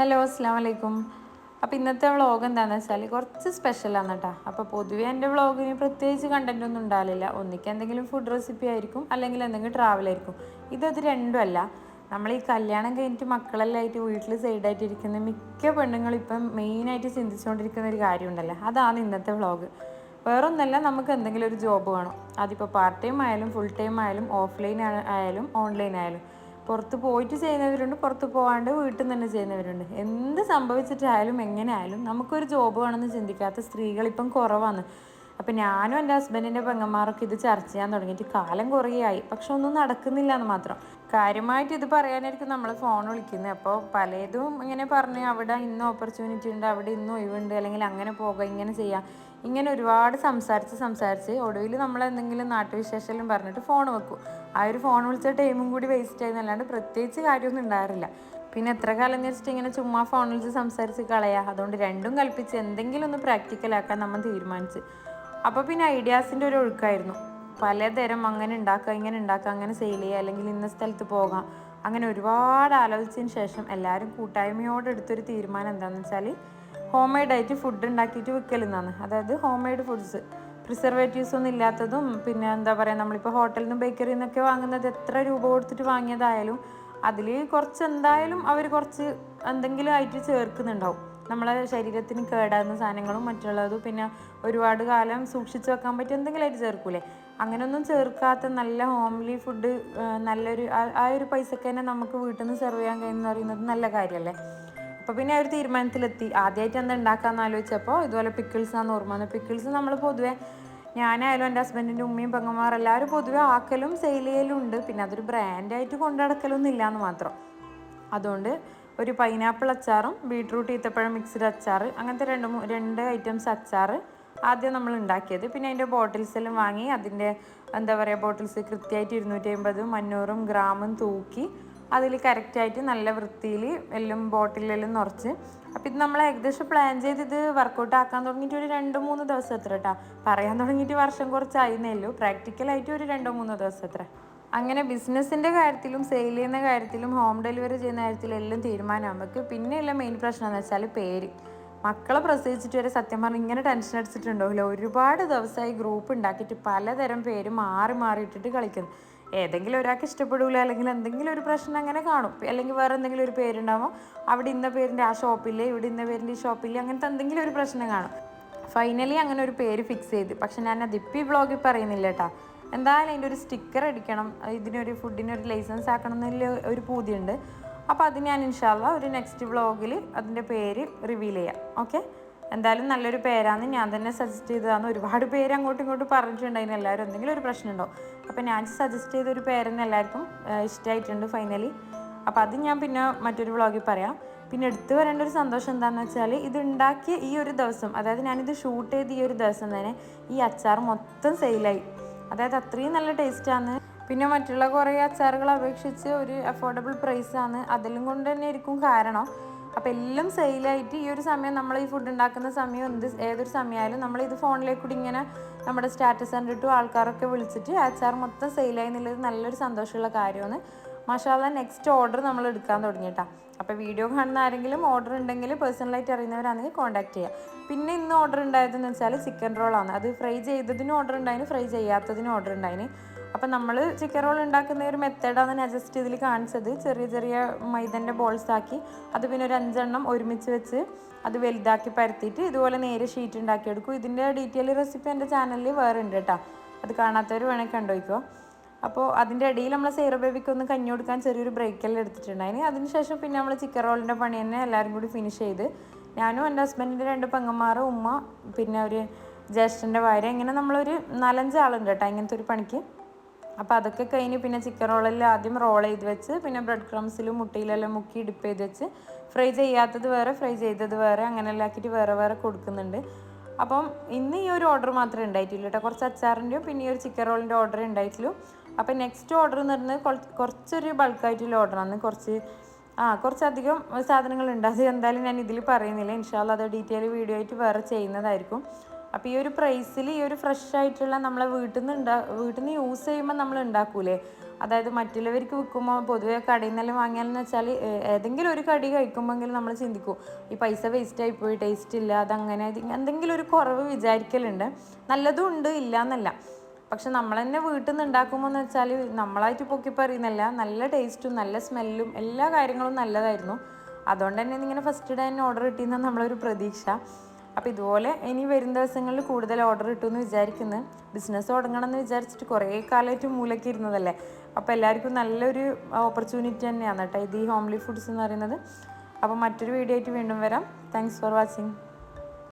Hello അസ്സാം വലൈക്കും അപ്പോൾ ഇന്നത്തെ വ്ളോഗ് എന്താണെന്ന് വെച്ചാൽ കുറച്ച് സ്പെഷ്യലാണ് കേട്ടോ അപ്പോൾ പൊതുവേ എന്റെ വ്ളോഗിന് പ്രത്യേകിച്ച് കണ്ടന്റ് ഒന്നും ഉണ്ടാവില്ല ഒന്നിക്ക് എന്തെങ്കിലും ഫുഡ് റെസിപ്പി ആയിരിക്കും അല്ലെങ്കിൽ എന്തെങ്കിലും ട്രാവൽ ആയിരിക്കും. ഇതത് രണ്ടുമല്ല നമ്മൾ ഈ കല്യാണം കഴിഞ്ഞിട്ട് മക്കളെല്ലാം ആയിട്ട് വീട്ടിൽ സൈഡായിട്ട് ഇരിക്കുന്ന മിക്ക പെണ്ണുങ്ങളും ഇപ്പം മെയിനായിട്ട് ചിന്തിച്ചുകൊണ്ടിരിക്കുന്ന ഒരു കാര്യമുണ്ടല്ലോ അതാണ് ഇന്നത്തെ വ്ളോഗ്. വേറൊന്നല്ല നമുക്ക് എന്തെങ്കിലും ഒരു ജോബ് വേണം. അതിപ്പോൾ പാർട്ട് ടൈം ആയാലും ഫുൾ ടൈം ആയാലും ഓഫ്ലൈൻ ആയാലും ഓൺലൈൻ ആയാലും. പുറത്ത് പോയിട്ട് ചെയ്യുന്നവരുണ്ട് പുറത്ത് പോകാണ്ട് വീട്ടിൽ നിന്ന് തന്നെ ചെയ്യുന്നവരുണ്ട്. എന്ത് സംഭവിച്ചിട്ടായാലും എങ്ങനെ ആയാലും നമുക്കൊരു ജോബ് വേണമെന്ന് ചിന്തിക്കാത്ത സ്ത്രീകൾ ഇപ്പം കുറവാണ്. അപ്പം ഞാനും എന്റെ ഹസ്ബൻഡിന്റെ പെങ്ങന്മാരൊക്കെ ഇത് ചർച്ച ചെയ്യാൻ തുടങ്ങിയിട്ട് കാലം കുറേയായി. പക്ഷെ ഒന്നും നടക്കുന്നില്ല എന്ന് മാത്രം. കാര്യമായിട്ട് ഇത് പറയാനായിരിക്കും നമ്മൾ ഫോൺ വിളിക്കുന്നത് അപ്പോൾ പലതും ഇങ്ങനെ പറഞ്ഞു അവിടെ ഇന്ന് ഓപ്പർച്യൂണിറ്റി ഉണ്ട് അവിടെ ഇന്ന് ഒഴിവുണ്ട് അല്ലെങ്കിൽ അങ്ങനെ പോകാം ഇങ്ങനെ ചെയ്യാം. ഇങ്ങനെ ഒരുപാട് സംസാരിച്ച് സംസാരിച്ച് ഒടുവിൽ നമ്മൾ എന്തെങ്കിലും നാട്ടുവിശേഷം പറഞ്ഞിട്ട് ഫോൺ വെക്കും. ആ ഒരു ഫോൺ വിളിച്ച ടൈമും കൂടി വേസ്റ്റ് ആയിരുന്നല്ലാണ്ട് പ്രത്യേകിച്ച് കാര്യമൊന്നും ഉണ്ടാകാറില്ല. പിന്നെ എത്ര കാലം എന്ന് വെച്ചിട്ട് ഇങ്ങനെ ചുമ്മാ ഫോൺ വിളിച്ച് സംസാരിച്ച് കളയാം. അതുകൊണ്ട് രണ്ടും കൽപ്പിച്ച് എന്തെങ്കിലും ഒന്ന് പ്രാക്ടിക്കലാക്കാൻ നമ്മൾ തീരുമാനിച്ച്. അപ്പോൾ പിന്നെ ഐഡിയാസിന്റെ ഒരു ഒഴുക്കായിരുന്നു. പലതരം അങ്ങനെ ഉണ്ടാക്കുക ഇങ്ങനെ ഉണ്ടാക്കുക അങ്ങനെ സെയിൽ ചെയ്യുക അല്ലെങ്കിൽ ഇന്ന സ്ഥലത്ത് പോകാം. അങ്ങനെ ഒരുപാട് ആലോചിച്ചതിന് ശേഷം എല്ലാവരും കൂട്ടായ്മയോടെ എടുത്തൊരു തീരുമാനം എന്താണെന്ന് വെച്ചാൽ ഹോം മെയ്ഡ് ആയിട്ട് ഫുഡ് ഉണ്ടാക്കിയിട്ട് വിൽക്കലെന്നാണ് അതായത് ഹോം മെയ്ഡ് ഫുഡ്സ് പ്രിസർവേറ്റീവ്സ് ഒന്നും ഇല്ലാത്തതും പിന്നെ എന്താ പറയുക നമ്മളിപ്പോൾ ഹോട്ടലിൽ നിന്നും ബേക്കറിയിൽ നിന്നൊക്കെ വാങ്ങുന്നത് എത്ര രൂപ കൊടുത്തിട്ട് വാങ്ങിയതായാലും അതിൽ കുറച്ച് എന്തായാലും അവർ കുറച്ച് എന്തെങ്കിലും ആയിട്ട് ചേർക്കുന്നുണ്ടാവും. നമ്മളെ ശരീരത്തിന് കേടാകുന്ന സാധനങ്ങളും മറ്റുള്ളതും പിന്നെ ഒരുപാട് കാലം സൂക്ഷിച്ച് വെക്കാൻ പറ്റിയ എന്തെങ്കിലും ആയിട്ട് ചേർക്കൂലേ? അങ്ങനെയൊന്നും ചേർക്കാത്ത നല്ല ഹോംലി ഫുഡ് നല്ലൊരു ആ ഒരു പൈസക്ക് തന്നെ നമുക്ക് വീട്ടിൽ നിന്ന് സെർവ് ചെയ്യാൻ കഴിയുന്ന പറയുന്നത് നല്ല കാര്യമല്ലേ അപ്പോൾ പിന്നെ ആ ഒരു തീരുമാനത്തിലെത്തി. ആദ്യമായിട്ട് എന്താ ഉണ്ടാക്കാമെന്ന് ആലോചിച്ചപ്പോൾ ഇതുപോലെ പിക്കിൾസ് ആണ് ഓർമ്മ വന്നത്. പിക്കിൾസ് നമ്മൾ പൊതുവേ ഞാനായാലും എന്റെ ഹസ്ബൻഡിന്റെ ഉമ്മയും പെങ്ങന്മാർ എല്ലാവരും പൊതുവേ ആക്കലും സെയിൽ ചെയ്യലും ഉണ്ട്. പിന്നെ അതൊരു ബ്രാൻഡായിട്ട് കൊണ്ടുനടക്കലൊന്നും ഇല്ല എന്ന് മാത്രം. അതുകൊണ്ട് ഒരു പൈനാപ്പിൾ അച്ചാറും ബീട്രൂട്ട് ഈത്തപ്പഴം മിക്സ്ഡ് അച്ചാർ അങ്ങനത്തെ രണ്ട് രണ്ട് ഐറ്റംസ് അച്ചാർ ആദ്യം നമ്മൾ ഉണ്ടാക്കിയത്. പിന്നെ അതിന്റെ ബോട്ടിൽസ് എല്ലാം വാങ്ങി അതിന്റെ എന്താ പറയുക ബോട്ടിൽസ് കൃത്യമായിട്ട് ഇരുന്നൂറ്റി അമ്പതും അഞ്ഞൂറും ഗ്രാമും തൂക്കി അതിൽ കറക്റ്റായിട്ട് നല്ല വൃത്തിയിൽ എല്ലാം ബോട്ടിലെല്ലാം നിറച്ച്. അപ്പോൾ ഇത് നമ്മൾ ഏകദേശം പ്ലാൻ ചെയ്ത് ഇത് വർക്കൗട്ട് ആക്കാൻ തുടങ്ങിയിട്ട് ഒരു രണ്ട് മൂന്ന് ദിവസം എത്ര കേട്ടോ പറയാൻ തുടങ്ങിയിട്ട് വർഷം കുറച്ചായിരുന്നേ ഉള്ളൂ. പ്രാക്ടിക്കലായിട്ട് ഒരു രണ്ടോ മൂന്നോ ദിവസം എത്ര? അങ്ങനെ ബിസിനസ്സിന്റെ കാര്യത്തിലും സെയിൽ ചെയ്യുന്ന കാര്യത്തിലും ഹോം ഡെലിവറി ചെയ്യുന്ന കാര്യത്തിലും എല്ലാം തീരുമാനമാകുമ്പോൾ പിന്നെയുള്ള മെയിൻ പ്രശ്നം എന്ന് വെച്ചാൽ പേര്. മക്കളെ പ്രസവിച്ചിട്ട് വരെ സത്യം പറഞ്ഞാൽ ഇങ്ങനെ ടെൻഷൻ അടിച്ചിട്ടുണ്ടാവില്ല ഒരുപാട് ദിവസമായി ഗ്രൂപ്പ് ഉണ്ടാക്കിയിട്ട് പലതരം പേര് മാറി മാറി ഇട്ടിട്ട് കളിക്കുന്നു. ഏതെങ്കിലും ഒരാൾക്ക് ഇഷ്ടപ്പെടില്ല അല്ലെങ്കിൽ എന്തെങ്കിലും ഒരു പ്രശ്നം അങ്ങനെ കാണും. അല്ലെങ്കിൽ വേറെ എന്തെങ്കിലും ഒരു പേരുണ്ടാവും. അവിടെ ഇന്ന പേരിന്റെ ആ ഷോപ്പില്ലേ ഇവിടെ ഇന്ന പേരിന്റെ ഈ ഷോപ്പില്ലേ അങ്ങനത്തെ എന്തെങ്കിലും ഒരു പ്രശ്നം കാണും. ഫൈനലി അങ്ങനെ ഒരു പേര് ഫിക്സ് ചെയ്ത്. പക്ഷെ ഞാൻ ഇപ്പം ഈ വ്ളോഗിൽ പറയുന്നില്ല കേട്ടോ. എന്തായാലും അതിന്റെ ഒരു സ്റ്റിക്കർ അടിക്കണം. ഇതിനൊരു ഫുഡിനൊരു ലൈസൻസ് ആക്കണം എന്നുള്ള ഒരു പൂതിയുണ്ട്. അപ്പോൾ അത് ഞാൻ ഇൻഷാല്ല ഒരു നെക്സ്റ്റ് വ്ളോഗിൽ അതിന്റെ പേര് റിവീൽ ചെയ്യാം. ഓക്കെ എന്തായാലും നല്ലൊരു പേരാന്ന് ഞാൻ തന്നെ സജസ്റ്റ് ചെയ്തതാണ് ഒരുപാട് പേര് അങ്ങോട്ടും ഇങ്ങോട്ടും പറഞ്ഞിട്ടുണ്ടായിരുന്നു. എല്ലാവരും എന്തെങ്കിലും ഒരു പ്രശ്നമുണ്ടോ അപ്പോൾ ഞാൻ സജസ്റ്റ് ചെയ്ത ഒരു പേരെന്ന് എല്ലാവർക്കും ഇഷ്ടമായിട്ടുണ്ട് ഫൈനലി അപ്പോൾ അത് ഞാൻ പിന്നെ മറ്റൊരു വ്ളോഗിൽ പറയാം. പിന്നെ എടുത്തു വരേണ്ട ഒരു സന്തോഷം എന്താണെന്ന് വെച്ചാൽ ഇത് ഉണ്ടാക്കിയ ഈ ഒരു ദിവസം അതായത് ഞാനിത് ഷൂട്ട് ചെയ്ത് ഈ ഒരു ദിവസം തന്നെ ഈ അച്ചാർ മൊത്തം സെയിലായി അതായത് അത്രയും നല്ല ടേസ്റ്റാണ് പിന്നെ മറ്റുള്ള കുറേ അച്ചാറുകളെ അപേക്ഷിച്ച് ഒരു അഫോർഡബിൾ പ്രൈസാണ് അതിലും കൊണ്ട് തന്നെ ആയിരിക്കും കാരണം. അപ്പോൾ എല്ലാം സെയിലായിട്ട് ഈ ഒരു സമയം നമ്മൾ ഈ ഫുഡ് ഉണ്ടാക്കുന്ന സമയം എന്ത് ഏതൊരു സമയമായാലും നമ്മൾ ഇത് ഫോണിലേക്ക് കൂടി ഇങ്ങനെ നമ്മുടെ സ്റ്റാറ്റസ് കണ്ടിട്ടും ആൾക്കാരൊക്കെ വിളിച്ചിട്ട് അച്ചാർ മൊത്തം സെയിലായി എന്നുള്ളത് നല്ലൊരു സന്തോഷമുള്ള കാര്യമാണ്. മഷാല നെക്സ്റ്റ് ഓർഡർ നമ്മൾ എടുക്കാൻ തുടങ്ങിയിട്ടാ അപ്പോൾ വീഡിയോ കാണുന്ന ആരെങ്കിലും ഓർഡർ ഉണ്ടെങ്കിൽ പേഴ്സണലായിട്ട് അറിയുന്നവരാണെങ്കിൽ കോൺടാക്ട് ചെയ്യുക പിന്നെ ഇന്ന് ഓർഡർ ഉണ്ടായതെന്ന് വെച്ചാൽ ചിക്കൻ റോളാണ് അത് ഫ്രൈ ചെയ്തതിനും ഓർഡർ ഉണ്ടായിന് ഫ്രൈ ചെയ്യാത്തതിനും ഓർഡർ ഉണ്ടായിന്. അപ്പം നമ്മൾ ചിക്കൻ റോൾ ഉണ്ടാക്കുന്ന ഒരു മെത്തേഡാണ് ഞാൻ ജസ്റ്റ് ഇതിൽ കാണിച്ചത്. ചെറിയ ചെറിയ മൈദന്റെ ബോൾസ് ആക്കി അത് പിന്നെ ഒരു അഞ്ചെണ്ണം ഒരുമിച്ച് വെച്ച് അത് വലുതാക്കി പരത്തിയിട്ട് ഇതുപോലെ നേരെ ഷീറ്റ് ഉണ്ടാക്കിയെടുക്കും ഇതിന്റെ ഡീറ്റെയിൽ റെസിപ്പി എന്റെ ചാനലിൽ വേറെ ഉണ്ട് കേട്ടോ അത് കാണാത്തവർ വേണമെങ്കിൽ കണ്ടുപോയിക്കോ. അപ്പോൾ അതിന്റെ ഇടയിൽ നമ്മൾ സീറോ ബേബിക്ക് ഒന്ന് കഞ്ഞി കൊടുക്കാൻ ചെറിയൊരു ബ്രേക്കെല്ലാം എടുത്തിട്ടുണ്ടായിരുന്നു അതിനുശേഷം പിന്നെ നമ്മൾ ചിക്കൻ റോളിന്റെ പണി തന്നെ എല്ലാവരും കൂടി ഫിനിഷ് ചെയ്ത് ഞാനും എന്റെ ഹസ്ബൻഡിന്റെ രണ്ട് പെങ്ങന്മാരും ഉമ്മ പിന്നെ ഒരു ജ്യേഷ്ഠന്റെ ഭാര്യ ഇങ്ങനെ നമ്മളൊരു നാലഞ്ച് ആളുണ്ട് കേട്ടോ ഇങ്ങനത്തെ ഒരു പണിക്ക്. അപ്പോൾ അതൊക്കെ കഴിഞ്ഞ് പിന്നെ ചിക്കൻ റോളിൽ ആദ്യം റോൾ ചെയ്ത് വെച്ച് പിന്നെ ബ്രെഡ് ക്രംസിലും മുട്ടയിലെല്ലാം മുക്കി ഡിപ്പ് ചെയ്ത് വെച്ച് ഫ്രൈ ചെയ്യാത്തത് വേറെ ഫ്രൈ ചെയ്തത് വേറെ അങ്ങനെയെല്ലാം ആക്കിയിട്ട് വേറെ വേറെ കൊടുക്കുന്നുണ്ട്. അപ്പം ഇന്ന് ഈ ഒരു ഓർഡർ മാത്രമേ ഉണ്ടായിട്ടുള്ളൂ കേട്ടോ. കുറച്ച് അച്ചാറിന്റെയും പിന്നെ ഈ ഒരു ചിക്കൻ റോളിന്റെ ഓർഡർ ഉണ്ടായിട്ടുള്ളൂ. അപ്പം നെക്സ്റ്റ് ഓർഡർ എന്ന് പറഞ്ഞത് കുറച്ചൊരു ബൾക്കായിട്ടുള്ള ഓർഡറാണ് കുറച്ച് ആ കുറച്ചധികം സാധനങ്ങളുണ്ട്. അത് എന്തായാലും ഞാൻ ഇതിൽ പറയുന്നില്ല. ഇൻഷാല്ല അത് ഡീറ്റെയിൽ വീഡിയോ ആയിട്ട് വേറെ ചെയ്യുന്നതായിരിക്കും. അപ്പോൾ ഈ ഒരു പ്രൈസിൽ ഈ ഒരു ഫ്രഷ് ആയിട്ടുള്ള നമ്മളെ വീട്ടിൽ നിന്ന് ഉണ്ടാ വീട്ടിൽ നിന്ന് യൂസ് ചെയ്യുമ്പോൾ നമ്മൾ ഉണ്ടാക്കൂലേ അതായത് മറ്റുള്ളവർക്ക് വിൽക്കുമ്പോൾ പൊതുവെ കടയിൽ നിന്നെല്ലാം വാങ്ങിയാലെന്ന് വെച്ചാൽ ഏതെങ്കിലും ഒരു കടി കഴിക്കുമ്പോഴെങ്കിലും നമ്മൾ ചിന്തിക്കും ഈ പൈസ വേസ്റ്റ് ആയി പോയി ടേസ്റ്റ് ഇല്ല അതങ്ങനെ എന്തെങ്കിലും ഒരു കുറവ് വിചാരിക്കലുണ്ട്. നല്ലതും ഉണ്ട് ഇല്ല എന്നല്ല പക്ഷെ നമ്മൾ തന്നെ വീട്ടിൽ നിന്ന് ഉണ്ടാക്കുമ്പോൾ എന്ന് വെച്ചാൽ നമ്മളായിട്ട് പൊക്കി പറയുന്നല്ല നല്ല ടേസ്റ്റും നല്ല സ്മെല്ലും എല്ലാ കാര്യങ്ങളും നല്ലതായിരുന്നു. അതുകൊണ്ട് തന്നെ ഇങ്ങനെ ഫസ്റ്റ് ഡേ തന്നെ ഓർഡർ കിട്ടിയെന്നാണ് നമ്മളൊരു പ്രതീക്ഷ. അപ്പോൾ ഇതുപോലെ ഇനി വരും ദിവസങ്ങളിൽ കൂടുതൽ ഓർഡർ കിട്ടുമെന്ന് വിചാരിക്കുന്നു. ബിസിനസ് തുടങ്ങണം എന്ന് വിചാരിച്ചിട്ട് കുറേ കാലമായിട്ട് മൂലയ്ക്ക് ഇരുന്നതല്ലേ? അപ്പോൾ എല്ലാവർക്കും നല്ലൊരു ഓപ്പർച്യൂണിറ്റി തന്നെയാണ് കേട്ടോ ഇത് ഈ ഹോംലി ഫുഡ്സ് എന്ന് പറയുന്നത്. അപ്പോൾ മറ്റൊരു വീഡിയോ ആയിട്ട് വീണ്ടും വരാം. Thanks for watching